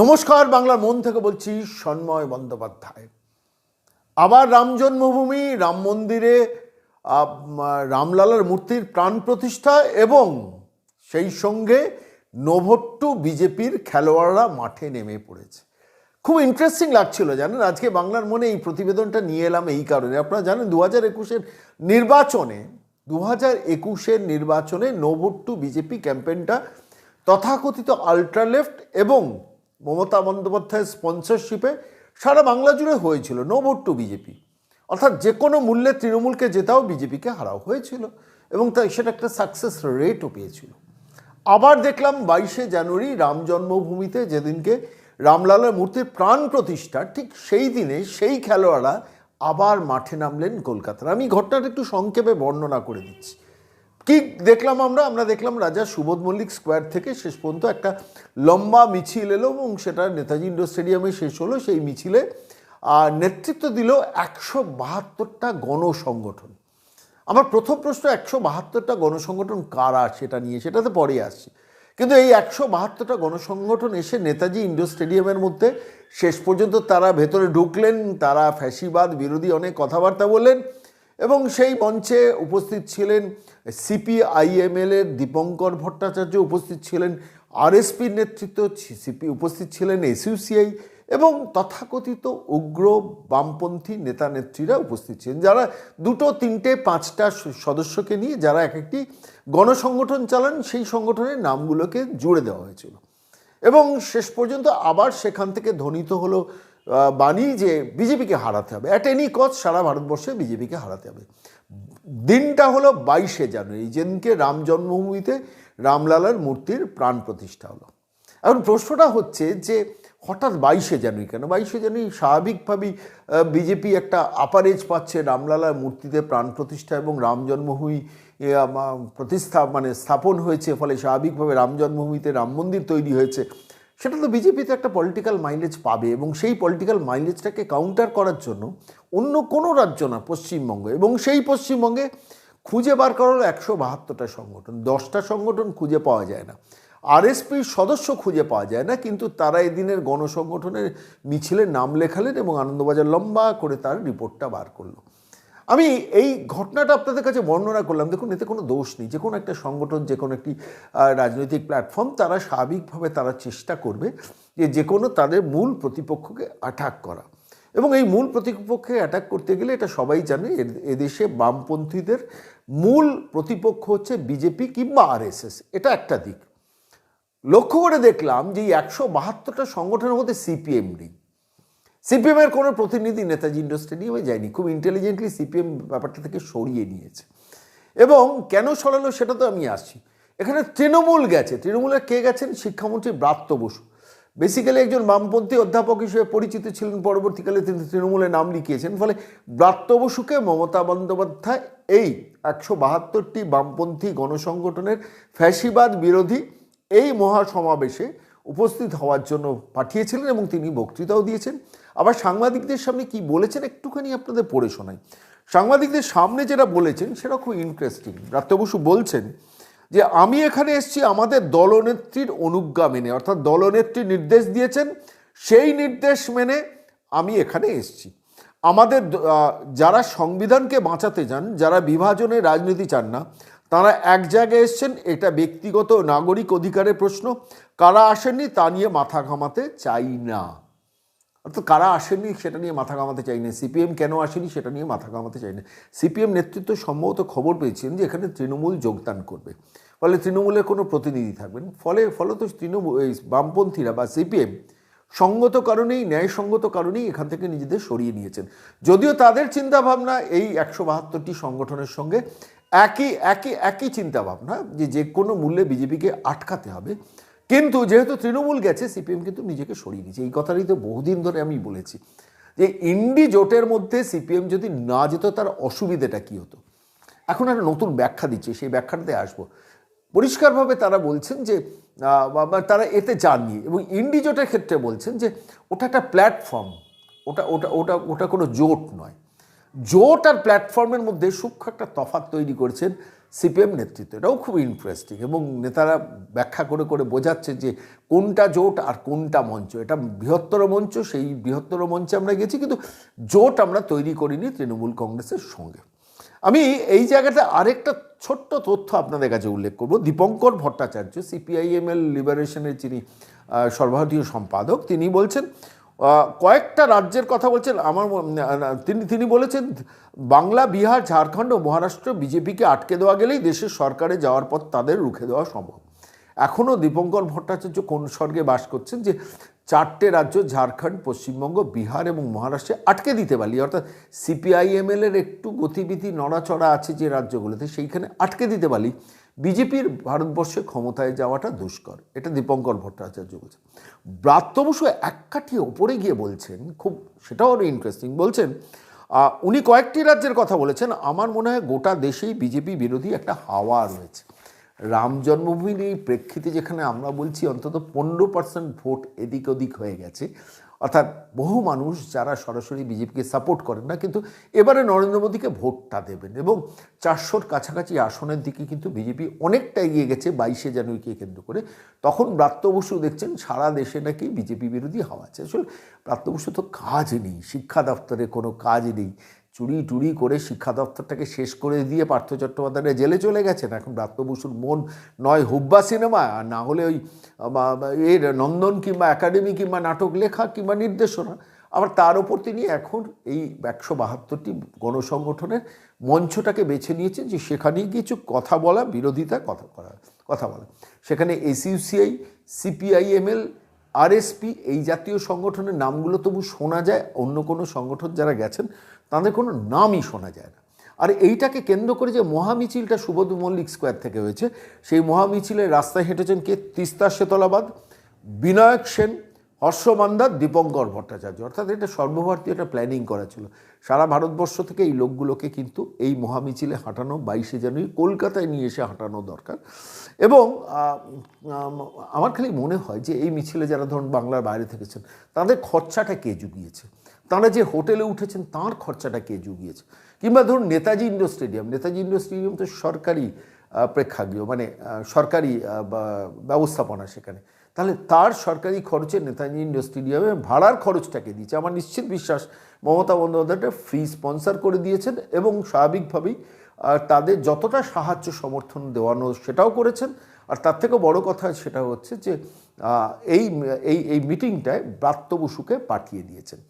নমস্কার, বাংলার মন থেকে বলছি সন্ময় বন্দ্যোপাধ্যায়। আবার রাম জন্মভূমি, রাম মন্দিরে রামলালার মূর্তির প্রাণ প্রতিষ্ঠা এবং সেই সঙ্গে নোভট্টু বিজেপির খেলোয়াড়রা মাঠে নেমে পড়েছে। খুব ইন্টারেস্টিং লাগছিল, জানেন? আজকে বাংলার মনে এই প্রতিবেদনটা নিয়ে এলাম এই কারণে। আপনারা জানেন দু হাজার একুশের নির্বাচনে দু হাজার একুশের নির্বাচনে নোভট্টু বিজেপি ক্যাম্পেইনটা তথাকথিত আল্ট্রালেফট এবং মমতা বন্দ্যোপাধ্যায়ের স্পন্সরশিপে সারা বাংলা জুড়ে হয়েছিল নো ভোট টু বিজেপি অর্থাৎ যে কোনো মূল্যে তৃণমূলকে জেতাও বিজেপিকে হারাও হয়েছিল এবং তাই সেটা একটা সাকসেস রেটও পেয়েছিল। আবার দেখলাম বাইশে জানুয়ারি রাম জন্মভূমিতে যেদিনকে রামলালার মূর্তির প্রাণ প্রতিষ্ঠা, ঠিক সেই দিনে সেই খেলোয়াড়রা আবার মাঠে নামলেন কলকাতার। আমি ঘটনাটা একটু সংক্ষেপে বর্ণনা করে দিচ্ছি। কি দেখলাম আমরা? আমরা দেখলাম রাজা সুবোধ মল্লিক স্কোয়ার থেকে শেষ পর্যন্ত একটা লম্বা মিছিল এলো এবং সেটা নেতাজি ইন্ডোর স্টেডিয়ামে শেষ হলো। সেই মিছিলে আর নেতৃত্ব দিল একশো বাহাত্তরটা গণসংগঠন। আমার প্রথম প্রশ্ন, একশো বাহাত্তরটা গণসংগঠন কারা? সেটা নিয়ে, সেটাতে পরে আসছি। কিন্তু এই একশো বাহাত্তরটা গণসংগঠন এসে নেতাজি ইন্ডোর স্টেডিয়ামের মধ্যে শেষ পর্যন্ত তারা ভেতরে ঢুকলেন, তারা ফ্যাসিবাদ বিরোধী অনেক কথাবার্তা বললেন। এবং সেই মঞ্চে উপস্থিত ছিলেন সিপিআইএমএল এর দীপঙ্কর ভট্টাচার্য, উপস্থিত ছিলেন আরএসপির নেতৃত্ব সিপি উপস্থিত ছিলেন এসইউসিআই এবং তথাকথিত উগ্র বামপন্থী নেতা নেত্রীরা উপস্থিত ছিলেন। যারা দুটো, তিনটে, পাঁচটা সদস্যকে নিয়ে যারা এক একটি গণসংগঠন চালান, সেই সংগঠনের নামগুলোকে জুড়ে দেওয়া হয়েছিল। এবং শেষ পর্যন্ত আবার সেখান থেকে ধ্বনিত হলো বাণী যে বিজেপিকে হারাতে হবে। অ্যাট এনি কস্ট সারা ভারতবর্ষে বিজেপিকে হারাতে হবে। দিনটা হলো বাইশে জানুয়ারি। যেদিনকে রাম জন্মভূমিতে রামলালার মূর্তির প্রাণ প্রতিষ্ঠা হলো। এখন প্রশ্নটা হচ্ছে যে, হঠাৎ বাইশে জানুয়ারি কেন? বাইশে জানুয়ারি স্বাভাবিকভাবেই বিজেপি একটা আপারেজ পাচ্ছে রামলালার মূর্তিতে প্রাণ প্রতিষ্ঠা এবং রাম জন্মভূমি প্রতিষ্ঠা মানে স্থাপন হয়েছে। ফলে স্বাভাবিকভাবে রাম জন্মভূমিতে রাম মন্দির তৈরি হয়েছে। সেটা তো বিজেপিতে একটা পলিটিক্যাল মাইলেজ পাবে এবং সেই পলিটিক্যাল মাইলেজটাকে কাউন্টার করার জন্য অন্য কোনো রাজ্য না, পশ্চিমবঙ্গ। এবং সেই পশ্চিমবঙ্গে খুঁজে বার করা হলো একশো বাহাত্তরটা সংগঠন, দশটা সংগঠন খুঁজে পাওয়া যায় না। আরএসপির সদস্য খুঁজে পাওয়া যায় না, কিন্তু তারা এদিনের গণসংগঠনের মিছিলে নাম লেখালেন এবং আনন্দবাজার লম্বা করে তার রিপোর্টটা বার করল। আমি এই ঘটনাটা আপনাদের কাছে বর্ণনা করলাম। দেখুন, এতে কোনো দোষ নেই। যে কোনো একটা সংগঠন, যে কোনো একটি রাজনৈতিক প্ল্যাটফর্ম তারা স্বাভাবিকভাবে তারা চেষ্টা করবে যে যে কোনো তাদের মূল প্রতিপক্ষকে অ্যাটাক করা। এবং এই মূল প্রতিপক্ষকে অ্যাটাক করতে গেলে এটা সবাই জানে এদেশে বামপন্থীদের মূল প্রতিপক্ষ হচ্ছে বিজেপি কিংবা আরএসএস। এটা একটা দিক। লক্ষ্য করে দেখলাম যে এই একশো বাহাত্তরটা সংগঠনের মধ্যে সিপিএম নেই। সিপিএমের কোনো প্রতিনিধি নেতাজি ইন্ডোর স্টেডিয়ামে যায়নি, খুব ইন্টেলিজেন্টলি সিপিএম ব্যাপারটা থেকে সরিয়ে নিয়েছে। এবং কেন সরালো সেটা তো আমি আসছি। এখানে তৃণমূল গেছে। তৃণমূলের কে গেছেন? শিক্ষামন্ত্রী ব্রাত্য বসু। বেসিক্যালি একজন বামপন্থী অধ্যাপক হিসেবে পরিচিত ছিলেন, পরবর্তীকালে তিনি তৃণমূলে নাম লিখিয়েছেন। ফলে ব্রাত্য বসুকে মমতা বন্দ্যোপাধ্যায় এই একশো বাহাত্তরটি বামপন্থী গণসংগঠনের ফ্যাসিবাদ বিরোধী এই মহাসমাবেশে উপস্থিত হওয়ার জন্য পাঠিয়েছিলেন এবং তিনি বক্তৃতাও দিয়েছেন। আবার সাংবাদিকদের সামনে কি বলেছেন একটুখানি আপনাদের পড়ে শোনাই। সাংবাদিকদের সামনে যেটা বলেছেন সেটা খুব ইন্টারেস্টিং রাত্য বসু বলছেন যে, আমি এখানে এসেছি আমাদের দলনেত্রীর অনুজ্ঞা মেনে। অর্থাৎ দলনেত্রী নির্দেশ দিয়েছেন, সেই নির্দেশ মেনে আমি এখানে এসেছি। আমাদের যারা সংবিধানকে বাঁচাতে চান, যারা বিভাজনের রাজনীতি চান না, তারা এক জায়গায় এসছেন, এটা ব্যক্তিগত নাগরিক অধিকারের প্রশ্ন। কারা আসেননি তা নিয়ে মাথা ঘামাতে চাই না। অর্থাৎ কারা আসেননি সেটা নিয়ে মাথা ঘামাতে চাই না। সিপিএম কেন আসেনি সেটা নিয়ে মাথা ঘামাতে চাই না। সিপিএম নেতৃত্ব সম্ভবত খবর পেয়েছেন যে এখানে তৃণমূল যোগদান করবে। ফলে তৃণমূলের কোনো প্রতিনিধি থাকবেন ফলে, ফলত তৃণমূল, এই বামপন্থীরা বা সিপিএম সঙ্গত কারণেই, ন্যায়সঙ্গত কারণেই এখান থেকে নিজেদের সরিয়ে নিয়েছেন। যদিও তাদের চিন্তাভাবনা এই একশো বাহাত্তরটি সংগঠনের সঙ্গে একই একই একই চিন্তাভাবনা যে যে কোনো মূল্যে বিজেপিকে আটকাতে হবে। কিন্তু যেহেতু তৃণমূল গেছে, সিপিএম কিন্তু নিজেকে সরিয়ে নিয়েছে এই কথাটাই তো বহুদিন ধরে আমি বলেছি যে ইন্ডি জোটের মধ্যে সিপিএম যদি না যেত, তার অসুবিধাটা কী হতো? এখন একটা নতুন ব্যাখ্যা দিচ্ছে, সেই ব্যাখ্যাটাতে আসব। পরিষ্কারভাবে তারা বলছেন যে তারা এতে যাননি এবং ইন্ডি জোটের ক্ষেত্রে বলছেন যে, ওটা একটা প্ল্যাটফর্ম, ওটা ওটা ওটা ওটা কোনো জোট নয়। জোট আর প্ল্যাটফর্মের মধ্যে সূক্ষ্ম একটা তফাৎ তৈরি করেছেন সিপিএম নেতৃত্ব, এটাও খুব ইন্টারেস্টিং এবং নেতারা ব্যাখ্যা করে করে বোঝাচ্ছে যে কোনটা জোট আর কোনটা মঞ্চ। এটা বৃহত্তর মঞ্চ, সেই বৃহত্তর মঞ্চে আমরা গেছি, কিন্তু জোট আমরা তৈরি করিনি তৃণমূল কংগ্রেসের সঙ্গে। আমি এই জায়গাটা আরেকটা ছোট্ট তথ্য আপনাদের কাছে উল্লেখ করব। দীপঙ্কর ভট্টাচার্য সিপিআইএমএল লিবারেশনের যিনি সর্বভারতীয় সম্পাদক, তিনি বলছেন কয়েকটা রাজ্যের কথা বলছেন। আমার তিনি তিনি বলেছেন, বাংলা, বিহার, ঝাড়খণ্ড ও মহারাষ্ট্র বিজেপিকে আটকে দেওয়া গেলেই দেশের সরকারে যাওয়ার পর তাদের রুখে দেওয়া সম্ভব। এখনও দীপঙ্কর ভট্টাচার্য কোন স্বর্গে বাস করছেন যে চারটে রাজ্য, ঝাড়খণ্ড, পশ্চিমবঙ্গ, বিহার এবং মহারাষ্ট্রে আটকে দিতে পারি অর্থাৎ সিপিআইএমএল এর একটু গতিবিধি নড়াচড়া আছে যে রাজ্যগুলোতে, সেইখানে আটকে দিতে পারি বিজেপির ভারতবর্ষে ক্ষমতায় যাওয়াটা দুষ্কর। এটা দীপঙ্কর ভট্টাচার্য বলছেন। ব্রাত্য বসু এক কাঠিয়ে ওপরে গিয়ে বলছেন, খুব সেটাও ইন্টারেস্টিং বলছেন উনি কয়েকটি রাজ্যের কথা বলেছেন, আমার মনে হয় গোটা দেশেই বিজেপি বিরোধী একটা হাওয়া রয়েছে। রাম জন্মভূমির এই প্রেক্ষিতে যেখানে আমরা বলছি, অন্তত পনেরো পার্সেন্ট ভোট এদিক ওদিক হয়ে গেছে। অর্থাৎ বহু মানুষ যারা সরাসরি বিজেপিকে সাপোর্ট করেন না, কিন্তু এবারে নরেন্দ্র মোদীকে ভোটটা দেবেন এবং চারশোর কাছাকাছি আসনের দিকে কিন্তু বিজেপি অনেকটা এগিয়ে গেছে বাইশে জানুয়ারিকে কেন্দ্র করে। তখন ব্রাত্য বসু দেখছেন সারা দেশে নাকি বিজেপি বিরোধী হওয়া আছে। আসলে ব্রাত্য বসু তো কাজ নেই, শিক্ষা দপ্তরে কোনো কাজ নেই। চুরি টুরি করে শিক্ষা দপ্তরটাকে শেষ করে দিয়ে পার্থ চট্টোপাধ্যায় জেলে চলে গেছেন। এখন ব্রাত্য বসুর মন নয় হুব্বা সিনেমা, আর না হলে ওই এর নন্দন কিংবা একাডেমি কিংবা নাটক লেখা কিংবা নির্দেশনা। আবার তার ওপর তিনি এখন এই একশো বাহাত্তরটি গণসংগঠনের মঞ্চটাকে বেছে নিয়েছেন যে সেখানেই কিছু কথা বলা, বিরোধিতা কথা, করা, কথা বলা। সেখানে এসইউসিআই, সিপিআইএমএল, আরএসপি এই জাতীয় সংগঠনের নামগুলো তবু শোনা যায়। অন্য কোনো সংগঠন যারা গেছেন তাদের কোনো নামই শোনা যায় না। আর এইটাকে কেন্দ্র করে যে মহামিছিলটা সুবোধ মল্লিক স্কোয়ার থেকে হয়েছে, সেই মহামিছিলের রাস্তায় হেঁটেছেন কে? তিস্তা শেতলাবাদ, বিনায়ক সেন হর্ষমান্দার দীপঙ্কর ভট্টাচার্য। অর্থাৎ এটা সর্বভারতীয় একটা প্ল্যানিং করা ছিল। সারা ভারতবর্ষ থেকে এই লোকগুলোকে কিন্তু এই মহামিছিলে হাঁটানো, বাইশে জানুয়ারি কলকাতায় নিয়ে এসে হাঁটানো দরকার। এবং আমার খালি মনে হয় যে এই মিছিলে যারা ধরুন বাংলার বাইরে থেকেছেন, তাদের খরচাটা কে জুগিয়েছে? তারা যে হোটেলে উঠেছেন তার খরচাটা কে জুগিয়েছে? কিংবা ধরুন Netaji indoor stadium, Netaji indoor stadium তো সরকারি প্রেক্ষাগৃহ মানে সরকারি ব্যবস্থাপনা সেখানে। তাহলে তার সরকারি খরচে নেতাজি ইন্ডোর স্টেডিয়ামে ভাড়ার খরচটাকে দিয়েছে? আমার নিশ্চিত বিশ্বাস মমতা বন্দ্যোপাধ্যায়টা ফ্রি স্পন্সর করে দিয়েছেন এবং স্বাভাবিকভাবেই তাদের যতটা সাহায্য সমর্থন দেওয়ানো সেটাও করেছেন। আর তার থেকেও বড় কথা সেটা হচ্ছে যে এই এই এই মিটিংটায় ব্রাত্য বসুকে পাঠিয়ে দিয়েছেন।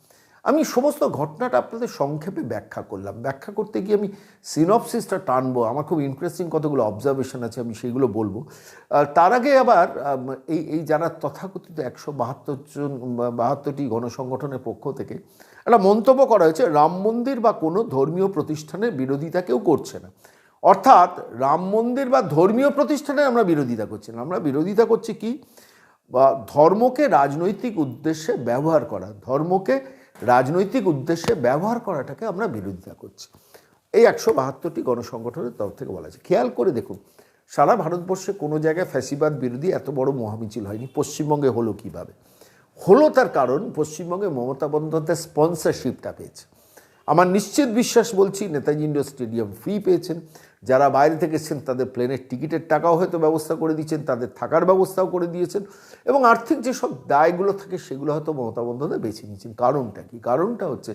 আমি সমস্ত ঘটনাটা আপনাদের সংক্ষেপে ব্যাখ্যা করলাম। ব্যাখ্যা করতে গিয়ে আমি সিনপসিসটা টানবো। আমার খুব ইন্টারেস্টিং কতগুলো অবজারভেশন আছে, আমি সেইগুলো বলব। তার আগে আবার এই এই যারা তথাকথিত একশো বাহাত্তর জন বাহাত্তরটি গণসংগঠনের পক্ষ থেকে একটা মন্তব্য করা হয়েছে, রাম মন্দির বা কোনো ধর্মীয় প্রতিষ্ঠানের বিরোধিতা কেউ করছে না। অর্থাৎ রাম মন্দির বা ধর্মীয় প্রতিষ্ঠানে আমরা বিরোধিতা করছি না। আমরা বিরোধিতা করছি কি? বা ধর্মকে রাজনৈতিক উদ্দেশ্যে ব্যবহার করা। ধর্মকে রাজনৈতিক উদ্দেশ্যে ব্যবহার করাটাকে আমরা বিরোধিতা করছি। এই একশো বাহাত্তরটি গণসংগঠনের তরফ থেকে বলা আছে খেয়াল করে দেখুন, সারা ভারতবর্ষে কোনো জায়গায় ফ্যাসিবাদ বিরোধী এত বড় মহামিছিল হয়নি। পশ্চিমবঙ্গে হলো কীভাবে? হলো তার কারণ, পশ্চিমবঙ্গে মমতা বন্দ্যোপাধ্যায় স্পন্সরশিপটা পেয়েছে। আমার নিশ্চিত বিশ্বাস বলছি, নেতাজি ইন্ডোর স্টেডিয়াম ফ্রি পেয়েছেন। যারা বাইরে থেকে এসেছেন তাদের প্লেনের টিকিটের টাকাও হয়তো ব্যবস্থা করে দিয়েছেন, তাদের থাকার ব্যবস্থাও করে দিয়েছেন এবং আর্থিক যেসব দায়গুলো থাকে, সেগুলো হয়তো মমতা বন্দ্যোপাধ্যায় বেছে নিয়েছেন। কারণটা কি? কারণটা হচ্ছে,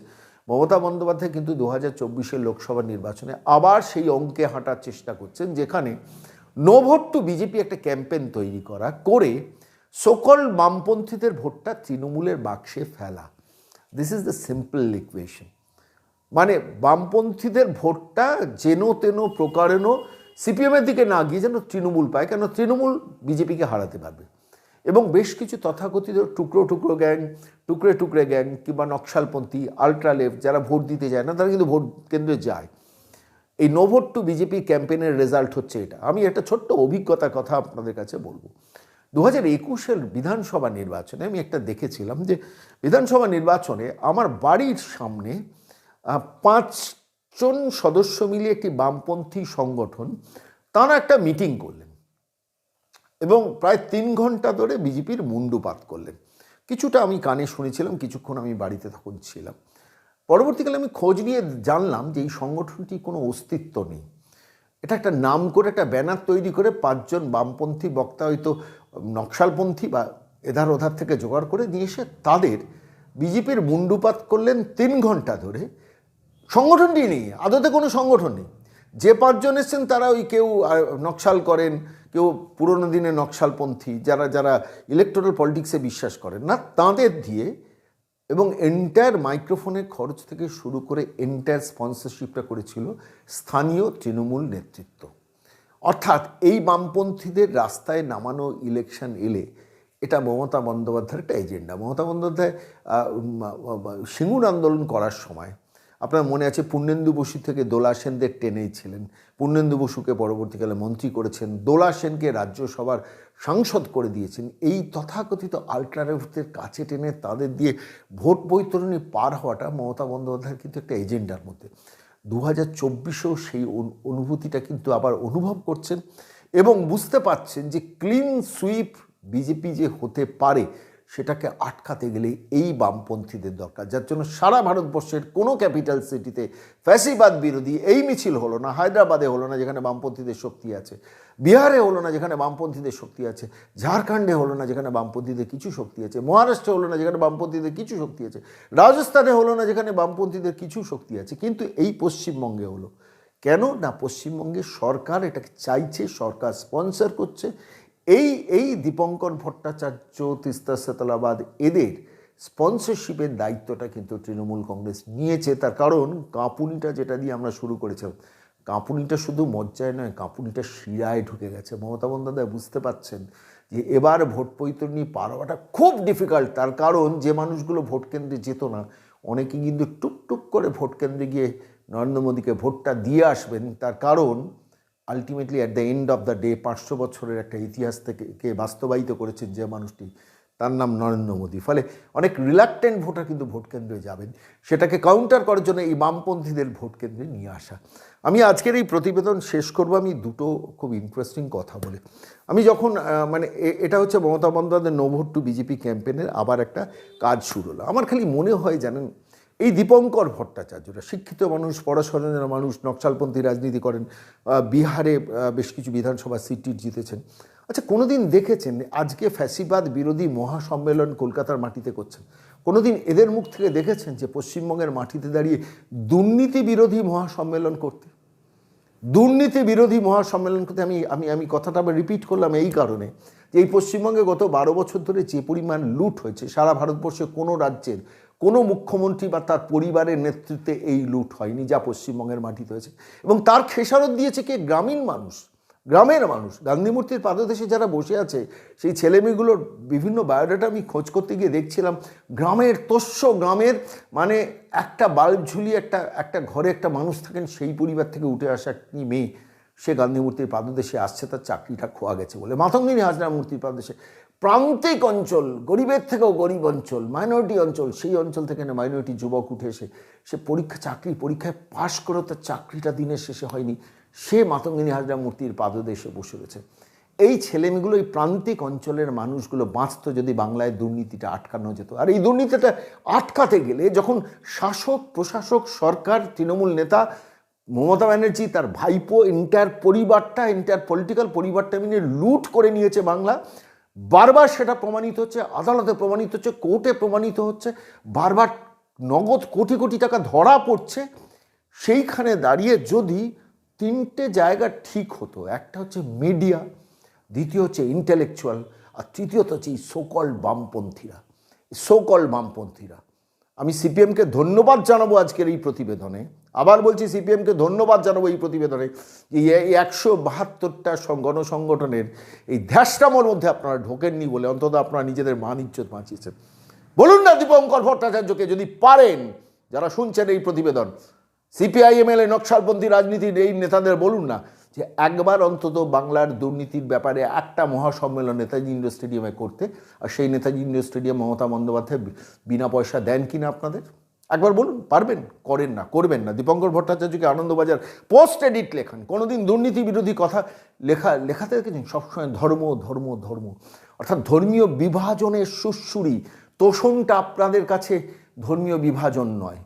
মমতা বন্দ্যোপাধ্যায় কিন্তু দু হাজার চব্বিশের লোকসভা নির্বাচনে আবার সেই অঙ্কে হাঁটার চেষ্টা করছেন, যেখানে নো ভোট টু বিজেপি একটা ক্যাম্পেন তৈরি করা করে সকল বামপন্থীদের ভোটটা তৃণমূলের বাক্সে ফেলা। This is the simple equation মানে বামপন্থীদের ভোটটা যেন তেন প্রকারেণ সিপিএমের দিকে না গিয়ে যেন তৃণমূল পায়, কেন তৃণমূল বিজেপিকে হারাতে পারবে। এবং বেশ কিছু তথাকথিত টুকরো টুকরো গ্যাং, টুকরে টুকরে গ্যাং কিংবা নকশালপন্থী আলট্রা লেফট যারা ভোট দিতে যায় না, তারা কিন্তু ভোট কেন্দ্রে যায়। এই নো ভোট টু বিজেপি ক্যাম্পেইনের রেজাল্ট হচ্ছে এটা। আমি একটা ছোট্ট অভিজ্ঞতার কথা আপনাদের কাছে বলব। দু হাজার একুশের বিধানসভা নির্বাচনে আমি একটা দেখেছিলাম যে, বিধানসভা নির্বাচনে আমার বাড়ির সামনে পাঁচজন সদস্য মিলে একটি বামপন্থী সংগঠন, তারা একটা মিটিং করলেন এবং প্রায় তিন ঘণ্টা ধরে বিজেপির মুন্ডুপাত করলেন। কিছুটা আমি কানে শুনেছিলাম, কিছুক্ষণ আমি বাড়িতে তখন ছিলাম। পরবর্তীকালে আমি খোঁজ নিয়ে জানলাম যে এই সংগঠনটি কোনো অস্তিত্ব নেই। এটা একটা নাম করে একটা ব্যানার তৈরি করে পাঁচজন বামপন্থী বক্তা হয়তো নকশালপন্থী বা এধার ওধার থেকে জোগাড় করে নিয়ে এসে তাদের বিজেপির মুন্ডুপাত করলেন তিন ঘণ্টা ধরে। সংগঠনটি নেই, আদতে কোনো সংগঠন নেই। যে পাঁচজন এসছেন তারা ওই কেউ নকশাল করেন, কেউ পুরনো দিনে নকশালপন্থী, যারা যারা ইলেকটোরাল পলিটিক্সে বিশ্বাস করেন না, তাদের দিয়ে এবং এন্টায়ার মাইক্রোফোনের খরচ থেকে শুরু করে এন্টায়ার স্পন্সরশিপটা করেছিল স্থানীয় তৃণমূল নেতৃত্ব। অর্থাৎ এই বামপন্থীদের রাস্তায় নামানো ইলেকশন এলে এটা মমতা বন্দ্যোপাধ্যায়ের একটা এজেন্ডা মমতা বন্দ্যোপাধ্যায় সিঙ্গুর আন্দোলন করার সময় আপনার মনে আছে পূর্ণেন্দু বসু থেকে দোলা সেনদের টেনেই ছিলেন? পূর্ণেন্দু বসুকে পরবর্তীকালে মন্ত্রী করেছেন, দোলা সেনকে রাজ্যসভার সাংসদ করে দিয়েছেন। এই তথাকথিত আল্ট্রারেভদের কাছে টেনে তাদের দিয়ে ভোট বৈতরণী পার হওয়াটা মমতা বন্দ্যোপাধ্যায়ের কিন্তু একটা এজেন্ডার মধ্যে। দু হাজার চব্বিশেও সেই অনু- অনুভূতিটা কিন্তু আবার অনুভব করছেন এবং বুঝতে পারছেন যে ক্লিন সুইপ বিজেপি যে হতে পারে সেটাকে আটকাতে গেলে এই বামপন্থীদের দরকার। যার জন্য সারা ভারতবর্ষের কোনো ক্যাপিটাল সিটিতে ফ্যাসিবাদ বিরোধী এই মিছিল হলো না, হায়দ্রাবাদে হলো না যেখানে বামপন্থীদের শক্তি আছে, বিহারে হলো না যেখানে বামপন্থীদের শক্তি আছে, ঝাড়খণ্ডে হলো না যেখানে বামপন্থীদের কিছু শক্তি আছে, মহারাষ্ট্রে হলো না যেখানে বামপন্থীদের কিছু শক্তি আছে, রাজস্থানে হলো না যেখানে বামপন্থীদের কিছু শক্তি আছে, কিন্তু এই পশ্চিমবঙ্গে হলো। কেন? না পশ্চিমবঙ্গে সরকার এটাকে চাইছে, সরকার স্পন্সর করছে এই এই দীপঙ্কর ভট্টাচার্য, তিস্তা সেতলাবাদ এদের স্পন্সরশিপের দায়িত্বটা কিন্তু তৃণমূল কংগ্রেস নিয়েছে। তার কারণ কাঁপুনিটা যেটা দিয়ে আমরা শুরু করেছিলাম কাঁপুনিটা শুধু মজ্জায় নয়, কাঁপুনিটা শিরায় ঢুকে গেছে। মমতা বন্দ্যোপাধ্যায় বুঝতে পারছেন যে এবার ভোট বৈতরণী পার হওয়াটা খুব ডিফিকাল্ট তার কারণ যে মানুষগুলো ভোট কেন্দ্রে যেত না অনেকে কিন্তু টুকটুক করে ভোট কেন্দ্রে গিয়ে নরেন্দ্র মোদীকে ভোটটা দিয়ে আসবেন। তার কারণ ultimately at the end of the day পাঁচশো বছরের একটা ইতিহাস থেকে কে বাস্তবায়িত করেছেন যে মানুষটি, তার নাম নরেন্দ্র মোদী। ফলে অনেক রিলাক্টেন্ট ভোটার কিন্তু ভোট কেন্দ্রে যাবেন। সেটাকে কাউন্টার করার জন্য এই বামপন্থীদের ভোট কেন্দ্রে নিয়ে আসা। আমি আজকের এই প্রতিবেদন শেষ করব। আমি দুটো খুব ইন্টারেস্টিং কথা বলে। আমি যখন মানে এটা হচ্ছে Mamata Bandyopadhyay no vote to BJP ক্যাম্পেনের আবার একটা কাজ শুরু হলো। আমার খালি মনে হয় জানেন এই দীপঙ্কর ভট্টাচার্যরা শিক্ষিত মানুষ পড়াশোনা মানুষ, নকশালপন্থী রাজনীতি করেন বিহারে বেশ কিছু বিধানসভা সিট জিতেছেন। আচ্ছা কোনোদিন দেখেছেন আজকে ফ্যাসিবাদ বিরোধী মহাসম্মেলন কলকাতার মাটিতে করছেন? কোনোদিন এদের মুখ থেকে দেখেছেন যে পশ্চিমবঙ্গের মাটিতে দাঁড়িয়ে দুর্নীতি বিরোধী মহাসম্মেলন করতে? দুর্নীতি বিরোধী মহাসম্মেলন করতে আমি আমি আমি কথাটা আবার রিপিট করলাম এই কারণে যে এই পশ্চিমবঙ্গে গত বারো বছর ধরে যে পরিমাণ লুট হয়েছে, সারা ভারতবর্ষে কোনো রাজ্যের কোনো মুখ্যমন্ত্রী বা তার পরিবারের নেতৃত্বে এই লুট হয়নি যা পশ্চিমবঙ্গের মাটিতে হয়েছে। এবং তার খেসারত দিয়েছে কে? গ্রামীণ মানুষ, গ্রামের মানুষ। গান্ধীমূর্তির পাদদেশে যারা বসে আছে, সেই ছেলেমেয়েগুলোর বিভিন্ন বায়োডাটা আমি খোঁজ করতে গিয়ে দেখছিলাম। গ্রামের তস্য গ্রামের মানে একটা বাল্ব ঝুলিয়ে একটা একটা ঘরে একটা মানুষ থাকেন, সেই পরিবার থেকে উঠে আসা একটি মেয়ে। সে গান্ধীমূর্তির পাদদেশে আসছে, তার চাকরিটা খোয়া গেছে বলে। মাতঙ্গিনী হাজরা মূর্তির পাদদেশে। প্রান্তিক অঞ্চল, গরিবের থেকেও গরিব অঞ্চল মাইনরিটি অঞ্চল, সেই অঞ্চল থেকে না মাইনরিটি যুবক উঠে এসে, সে পরীক্ষা, চাকরি, পরীক্ষায় পাশ করেও তার চাকরিটা দিনের শেষে হয়নি। সে মাতঙ্গিনী হাজরা মূর্তির পাদদেশে বসে রয়েছে। এই ছেলেমেয়েগুলো, এই প্রান্তিক অঞ্চলের মানুষগুলো বাঁচত যদি বাংলায় দুর্নীতিটা আটকানো যেত। আর এই দুর্নীতিটা আটকাতে গেলে যখন শাসক, প্রশাসক, সরকার, তৃণমূল নেতা, মমতা ব্যানার্জি তার ভাইপো এন্টার পরিবারটা এন্টার পলিটিক্যাল পরিবারটা মিলে লুট করে নিয়েছে বাংলা বারবার সেটা প্রমাণিত হচ্ছে, আদালতে প্রমাণিত হচ্ছে, কোর্টে প্রমাণিত হচ্ছে, বারবার নগদ কোটি কোটি টাকা ধরা পড়ছে। সেইখানে দাঁড়িয়ে যদি তিনটে জায়গা ঠিক হতো, একটা হচ্ছে মিডিয়া, দ্বিতীয় হচ্ছে ইন্টেলেকচুয়াল আর তৃতীয়ত হচ্ছে এই সোকল বামপন্থীরা সোকল বামপন্থীরা। আমি সিপিএমকে ধন্যবাদ জানাব আজকের এই প্রতিবেদনে। আবার বলছি সিপিএমকে ধন্যবাদ জানাব এই প্রতিবেদনে এই একশো বাহাত্তরটা গণসংগঠনের এই ধ্যাসটামোর মধ্যে আপনারা ঢোকেননি বলে, অন্তত আপনারা নিজেদের মান, ইজ্জত বাঁচিয়েছেন। বলুন না দীপঙ্কর ভট্টাচার্যকে যদি পারেন, যারা শুনছেন এই প্রতিবেদন, সিপিআইএমএলএ, নকশালপন্থী রাজনীতির এই নেতাদের বলুন না যে একবার অন্তত বাংলার দুর্নীতির ব্যাপারে একটা মহাসম্মেলন নেতাজি ইন্ডোর স্টেডিয়ামে করতে, আর সেই নেতাজি ইন্ডোর স্টেডিয়াম মমতা বন্দ্যোপাধ্যায় বিনা পয়সা দেন কিনা আপনাদের? একবার বলুন, পারবেন? করেন না, করবেন না। দীপঙ্কর ভট্টাচার্যকে আনন্দবাজার পোস্ট এডিট লেখান। কোনোদিন দুর্নীতি বিরোধী কথা লেখা, লেখাতে দেখেছেন? সবসময় ধর্ম ধর্ম ধর্ম। অর্থাৎ ধর্মীয় বিভাজনের সুশ্রুরি তোষণটা আপনাদের কাছে ধর্মীয় বিভাজন নয়।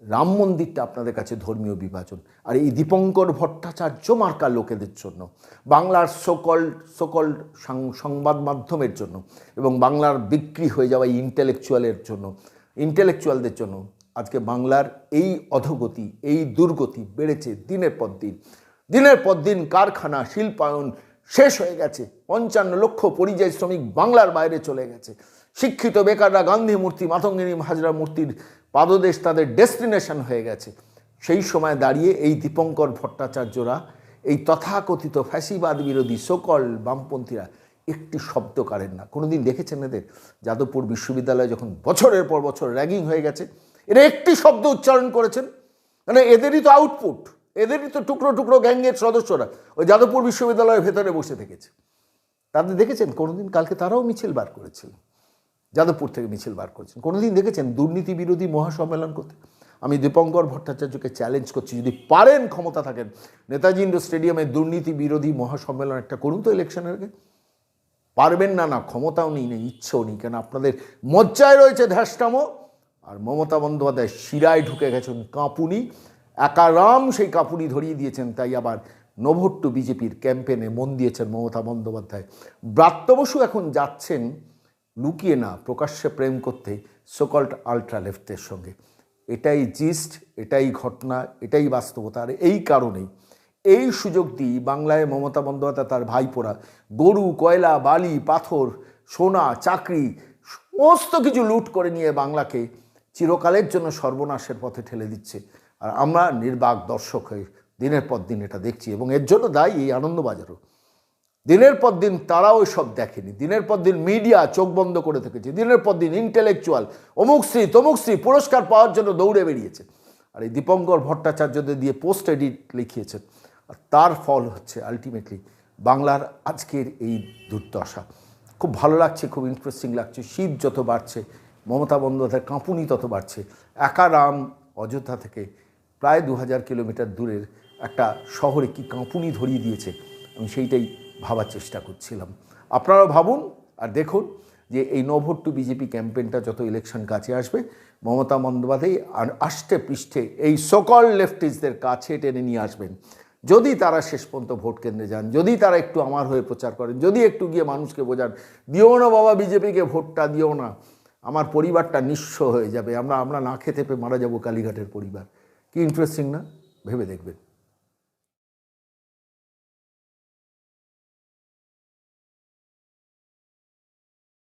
রাম মন্দিরটা আপনাদের কাছে ধর্মীয় বিভাজন। আর এই দীপঙ্কর ভট্টাচার্য মার্কা লোকেদের জন্য। বাংলার সকল সকল সংবাদ মাধ্যমের জন্য। এবং বাংলার বিক্রি হয়ে যাওয়া ইন্টেলেকচুয়ালের জন্য। ইন্টেলেকচুয়ালদের জন্য। আজকে বাংলার এই অধগতি, এই দুর্গতি বেড়েছে দিনের পর দিন। দিনের পর দিন কারখানা, শিল্পায়ন শেষ হয়ে গেছে। পঞ্চান্ন লক্ষ পরিযায়ী শ্রমিক বাংলার বাইরে চলে গেছে। শিক্ষিত বেকাররা গান্ধী মূর্তি, মাতঙ্গিনী হাজরা মূর্তির পাদদেশ তাদের ডেস্টিনেশন হয়ে গেছে। সেই সময় দাঁড়িয়ে এই দীপঙ্কর ভট্টাচার্যরা, এই তথাকথিত ফ্যাসিবাদ বিরোধী সকল বামপন্থীরা একটি শব্দ কারেন না। কোনোদিন দেখেছেন এদের? যাদবপুর বিশ্ববিদ্যালয়ে যখন বছরের পর বছর র্যাগিং হয়ে গেছে, এরা একটি শব্দ উচ্চারণ করেছেন। মানে এদেরই তো আউটপুট এদেরই তো টুকরো টুকরো গ্যাংয়ের সদস্যরা ওই যাদবপুর বিশ্ববিদ্যালয়ের ভেতরে বসে থেকেছে। তাদের দেখেছেন? কোনোদিন কালকে তারাও মিছিল বার করেছিল। যাদবপুর থেকে মিছিল বার করেছেন। কোনোদিন দেখেছেন দুর্নীতি বিরোধী মহাসম্মেলন করতে? আমি দীপঙ্কর ভট্টাচার্যকে চ্যালেঞ্জ করছি, যদি পারেন ক্ষমতা থাকেন। নেতাজি ইন্ডো স্টেডিয়ামে দুর্নীতি বিরোধী মহাসম্মেলন একটা করুন তো ইলেকশনের আগে। পারবেন না না, ক্ষমতাও নেই নেই ইচ্ছেও নেই, কেন আপনাদের মজ্জায় রয়েছে ধ্যাসটামো। আর মমতা বন্দ্যোপাধ্যায় শিরায় ঢুকে গেছেন কাঁপুনি। একারাম সেই কাঁপুনি ধরিয়ে দিয়েছেন, তাই আবার নভট্টু বিজেপির ক্যাম্পেনে মন দিয়েছেন মমতা বন্দ্যোপাধ্যায়। ব্রাত্য বসু এখন যাচ্ছেন লুকিয়ে না, প্রকাশ্যে প্রেম করতে সোকল্ট আলট্রা লেফটের সঙ্গে। এটাই জিস্ট এটাই ঘটনা, এটাই বাস্তবতা। আর এই কারণেই এই সুযোগ দিয়ে বাংলায় মমতা বন্দ্যোপাধ্যায় তার ভাইপোরা গরু, কয়লা, বালি, পাথর, সোনা, চাকরি, সমস্ত কিছু লুট করে নিয়ে বাংলাকে চিরকালের জন্য সর্বনাশের পথে ঠেলে দিচ্ছে। আর আমরা নির্বাক দর্শক হয়ে দিনের পর দিন এটা দেখছি এবং এর জন্য দায়ী এই আনন্দবাজারও। দিনের পর দিন তারাও সব দেখেনি। দিনের পর দিন মিডিয়া চোখ বন্ধ করে থেকেছে। দিনের পর দিন ইন্টেলেকচুয়াল অমুক শ্রী তমুক শ্রী পুরস্কার পাওয়ার জন্য দৌড়ে বেরিয়েছে। আর এই দীপঙ্কর ভট্টাচার্যদের দিয়ে পোস্ট এডিট লিখিয়েছেন। আর তার ফল হচ্ছে আলটিমেটলি বাংলার আজকের এই দুর্দশা। খুব ভালো লাগছে, খুব ইন্টারেস্টিং লাগছে। শীত যত বাড়ছে, মমতা বন্দ্যোপাধ্যায়ের কাঁপুনি তত বাড়ছে। একা রাম অযোধ্যা থেকে প্রায় দু হাজার কিলোমিটার দূরের একটা শহরে কি কাঁপুনি ধরিয়ে দিয়েছে, আমি সেইটাই ভাবার চেষ্টা করছিলাম। আপনারাও ভাবুন আর দেখুন যে এই নভট্টু বিজেপি ক্যাম্পেইনটা যত ইলেকশন কাছে আসবে, মমতা বন্দ্যোপাধ্যায় আর আষ্টে পৃষ্ঠে এই সকল লেফটিস্টদের কাছে টেনে নিয়ে আসবেন। যদি তারা শেষ পর্যন্ত ভোট কেন্দ্রে যান, যদি তারা একটু আমার হয়ে প্রচার করেন, যদি একটু গিয়ে মানুষকে বোঝান, দিও না বাবা বিজেপিকে ভোটটা দিও না, আমার পরিবারটা নিঃস্ব হয়ে যাবে, আমরা আমরা না খেতে পেয়ে মারা যাব কালীঘাটের পরিবার। কি ইন্টারেস্টিং না? ভেবে দেখবেন।